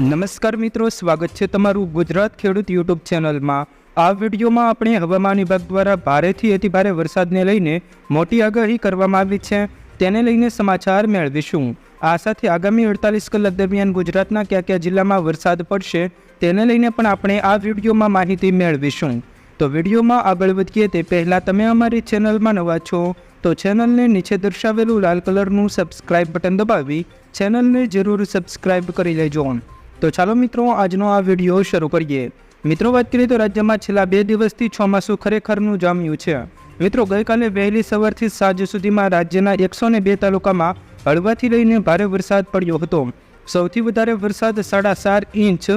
નમસ્કાર મિત્રો, સ્વાગત છે તમારું ગુજરાત ખેડૂત યુટ્યુબ ચેનલમાં. આ વિડીયોમાં આપણે હવામાન વિભાગ દ્વારા ભારેથી અતિભારે વરસાદને લઈને મોટી આગાહી કરવામાં આવી છે. તેને લઈને સમાચાર મેળવીશું. આ સાથે આગામી અડતાલીસ કલાક દરમિયાન ગુજરાતના કયા કયા જિલ્લામાં વરસાદ પડશે તેને લઈને પણ આપણે આ વિડીયોમાં માહિતી મેળવીશું. તો વિડીયોમાં આગળ વધીએ તે પહેલાં તમે અમારી ચેનલમાં નવા છો, તો ચેનલને નીચે દર્શાવેલું લાલ કલરનું સબસ્ક્રાઇબ બટન દબાવી ચેનલને જરૂર સબસ્ક્રાઇબ કરી લેજો. તો ચાલો મિત્રો, આજનો આ વીડિયો શરૂ કરીએ. મિત્રો, વાત કરીએ તો રાજ્યમાં છેલ્લા બે દિવસથી ચોમાસું ખરેખરનું જામ્યું છે. મિત્રો, ગઈકાલે વહેલી સવારથી સાંજ સુધીમાં રાજ્યના એકસો બે તાલુકામાં હળવાથી લઈને ભારે વરસાદ પડ્યો હતો. સૌથી વધારે વરસાદ સાડા ચાર ઇંચ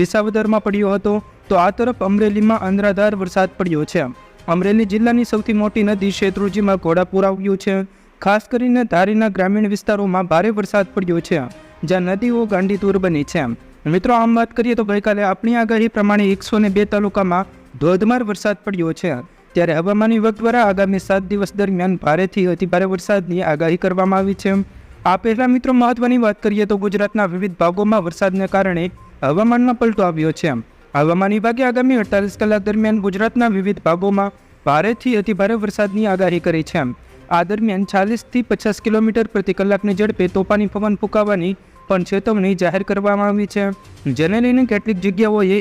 વિસાવદરમાં પડ્યો હતો. તો આ તરફ અમરેલીમાં અંધરાધાર વરસાદ પડ્યો છે. અમરેલી જિલ્લાની સૌથી મોટી નદી શેત્રુજીમાં ઘોડાપુર આવ્યું છે. ખાસ કરીને ધારીના ગ્રામીણ વિસ્તારોમાં ભારે વરસાદ પડ્યો છે, જ્યાં નદીઓ ગાંડીતુર બની છે. મિત્રો, આમ વાત કરીએ તો ગઈકાલે આપણી આગાહી પ્રમાણે એકસો બે તાલુકામાં ધોધમાર વરસાદ પડ્યો છે. ત્યારે હવામાન વિભાગ દ્વારા આગામી સાત દિવસ દરમિયાન ભારેથી અતિભારે વરસાદની આગાહી કરવામાં આવી છે. આ પહેલાં મિત્રો, મહત્વની વાત કરીએ તો ગુજરાતના વિવિધ ભાગોમાં વરસાદને કારણે હવામાનમાં પલટો આવ્યો છે. હવામાન વિભાગે આગામી અડતાલીસ કલાક દરમિયાન ગુજરાતના વિવિધ ભાગોમાં ભારેથી અતિભારે વરસાદની આગાહી કરી છે. આ દરમિયાન ચાલીસથી પચાસ કિલોમીટર પ્રતિ કલાકની ઝડપે તોફાની પવન ફૂંકાવાની પણ ચેતવણી જાહેર કરવામાં આવી છે. જેને લઈને કેટલીક જગ્યાઓએ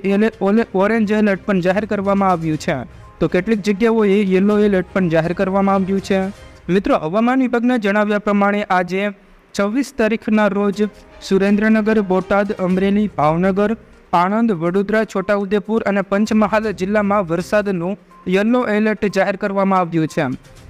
ઓરેન્જ એલર્ટ પણ જાહેર કરવામાં આવ્યું છે. તો કેટલીક જગ્યાઓએ યલો એલર્ટ પણ જાહેર કરવામાં આવ્યું છે. મિત્રો, હવામાન વિભાગના જણાવ્યા પ્રમાણે આજે છવ્વીસ તારીખના રોજ સુરેન્દ્રનગર, બોટાદ, અમરેલી, ભાવનગર, આણંદ, વડોદરા, છોટાઉદેપુર અને પંચમહાલ જિલ્લામાં વરસાદનું યલો એલર્ટ જાહેર કરવામાં આવ્યું છે.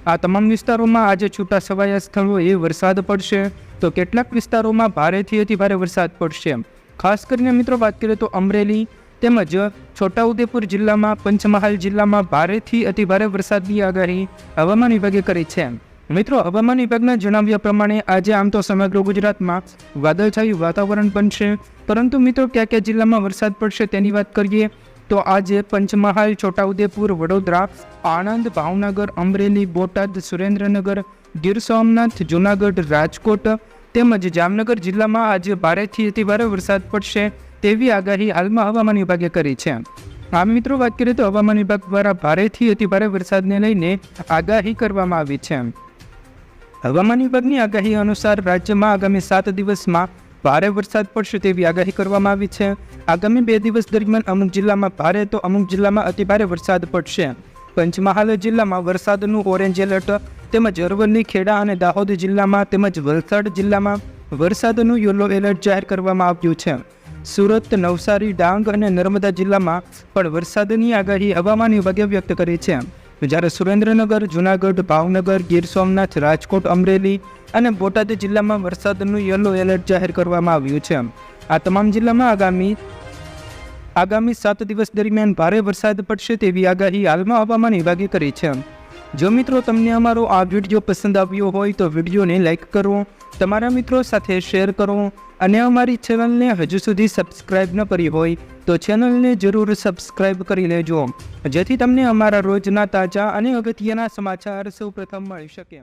આ તમામ વિસ્તારોમાં આજે છૂટા છવાયા સ્થળોએ વરસાદ પડશે. તો કેટલાક વિસ્તારોમાં ભારેથી અતિ ભારે વરસાદ પડશે. ખાસ કરીને મિત્રો વાત કરીએ તો અમરેલી તેમજ છોટાઉદેપુર જિલ્લામાં, પંચમહાલ જિલ્લામાં ભારેથી અતિ ભારે વરસાદની આગાહી હવામાન વિભાગે કરી છે. મિત્રો, હવામાન વિભાગના જણાવ્યા પ્રમાણે આજે આમ તો સમગ્ર ગુજરાતમાં વાદળછાયું વાતાવરણ બનશે. પરંતુ મિત્રો, કયા કયા જિલ્લામાં વરસાદ પડશે તેની વાત કરીએ તો આજે પંચમહાલ, છોટાઉદેપુર, વડોદરા, આણંદ, ભાવનગર, અમરેલી, બોટાદ, સુરેન્દ્રનગર, ગીર સોમનાથ, જૂનાગઢ, રાજકોટ તેમજ જામનગર જિલ્લામાં આજે ભારેથી અતિભારે વરસાદ પડશે તેવી આગાહી હાલમાં હવામાન વિભાગે કરી છે. આમ મિત્રો, વાત કરીએ તો હવામાન વિભાગ દ્વારા ભારેથી અતિભારે વરસાદને લઈને આગાહી કરવામાં આવી છે. હવામાન વિભાગની આગાહી અનુસાર રાજ્યમાં આગામી સાત દિવસમાં ભારે વરસાદ પડશે તેવી આગાહી કરવામાં આવી છે. આગામી બે દિવસ દરમિયાન અમુક જિલ્લામાં ભારે તો અમુક જિલ્લામાં અતિભારે વરસાદ પડશે. પંચમહાલ જિલ્લામાં વરસાદનું ઓરેન્જ એલર્ટ તેમજ અરવલ્લી, ખેડા અને દાહોદ જિલ્લામાં તેમજ વલસાડ જિલ્લામાં વરસાદનું યલો એલર્ટ જાહેર કરવામાં આવ્યું છે. સુરત, નવસારી, ડાંગ અને નર્મદા જિલ્લામાં પણ વરસાદની આગાહી હવામાન વિભાગે વ્યક્ત કરી છે. જ્યારે સુરેન્દ્રનગર, જૂનાગઢ, ભાવનગર, ગીર સોમનાથ, રાજકોટ, અમરેલી અને બોટાદ જિલ્લામાં વરસાદનું યલો એલર્ટ જાહેર કરવામાં આવ્યું છે. આ તમામ જિલ્લામાં આગામી આગામી સાત દિવસ દરમિયાન ભારે વરસાદ પડશે તેવી આગાહી હાલમાં હવામાન વિભાગે કરી છે. જો મિત્રો તમને અમારો આ વીડિયો પસંદ આવ્યો હોય તો વિડીયોને લાઇક કરો, તમારા મિત્રો સાથે શેર કરો અને અમારી ચેનલને હજુ સુધી સબસ્ક્રાઇબ ન કરી હોય તો ચેનલને જરૂર સબસ્ક્રાઇબ કરી લેજો. જેથી તમને અમારા રોજના તાજા અને અગત્યના સમાચાર સૌપ્રથમ મળી શકે.